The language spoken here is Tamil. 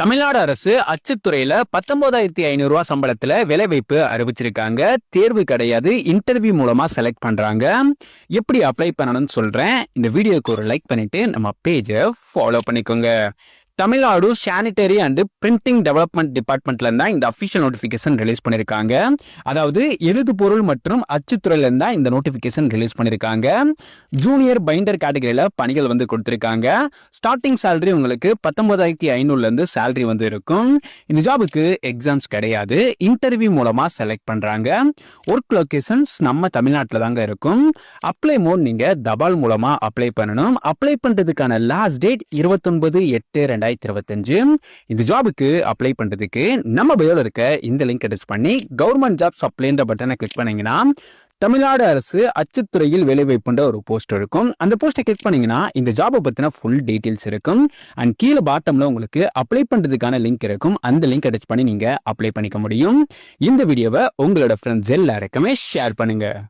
தமிழ்நாடு அரசு அச்சுத்துறையில பத்தொன்பதாயிரத்தி ஐநூறு ரூபாய் சம்பளத்துல வேலைவாய்ப்பு அறிவிச்சிருக்காங்க. தேர்வு கிடையாது. இன்டர்வியூ மூலமா செலக்ட் பண்றாங்க. எப்படி அப்ளை பண்ணணும்னு சொல்றேன். இந்த வீடியோக்கு ஒரு லைக் பண்ணிட்டு நம்ம பேஜை ஃபாலோ பண்ணிக்கோங்க. Tamil Nadu sanitary and printing development டிபார்ட்மெண்ட்லேருந்து தான் இந்த அஃபிஷியல் நோட்டிஃபிகேஷன் ரிலீஸ் பண்ணிருக்காங்க. அதாவது எழுது பொருள் மற்றும் அச்சுத்துறையிலேருந்து தான் இந்த நோட்டிஃபிகேஷன் ரிலீஸ் பண்ணியிருக்காங்க ஜூனியர் பைண்டர் கேட்டகரியில் பணிகள் வந்து கொடுத்துருக்காங்க. ஸ்டார்டிங் சேலரி உங்களுக்கு பத்தொன்பதாயிரத்தி ஐநூறுலேருந்து சேலரி வந்து இருக்கும். இந்த ஜாபுக்கு எக்ஸாம்ஸ் கிடையாது. இன்டர்வியூ மூலமாக செலக்ட் பண்ணுறாங்க ஒர்க் லொக்கேஷன்ஸ் நம்ம தமிழ்நாட்டில் தாங்க இருக்கும். அப்ளை மோட் நீங்கள் தபால் மூலமாக அப்ளை பண்ணணும். அப்ளை பண்ணுறதுக்கான லாஸ்ட் டேட் இருபத்தொன்பது எட்டு ரெண்டாயிரத்தி இருபத்தஞ்சு. இந்த ஜாபுக்கு அப்ளை பண்ணுறதுக்கு நம்ம பயோவில் இருக்க இந்த லிங்க் டச் பண்ணி கவர்மெண்ட் ஜாப்ஸ் அப்ளைன்ற பட்டனை கிளிக் பண்ணிங்கன்னா தமிழ்நாடு அரசு அச்சுத்துறையில் வேலைவாய்ப்புன்ற ஒரு போஸ்ட் இருக்கும். அந்த போஸ்ட்டை கிளிக் பண்ணிங்கன்னா இந்த ஜாபை பற்றின ஃபுல் டீட்டெயில்ஸ் இருக்கும். அண்ட் கீழே பாட்டம்ல உங்களுக்கு அப்ளை பண்ணுறதுக்கான லிங்க் இருக்கும். அந்த லிங்க் டச் பண்ணி நீங்கள் அப்ளை பண்ணிக்க முடியும். இந்த வீடியோவை உங்களோட ஃப்ரெண்ட்ஸ் எல்லாருக்குமே ஷேர் பண்ணுங்கள்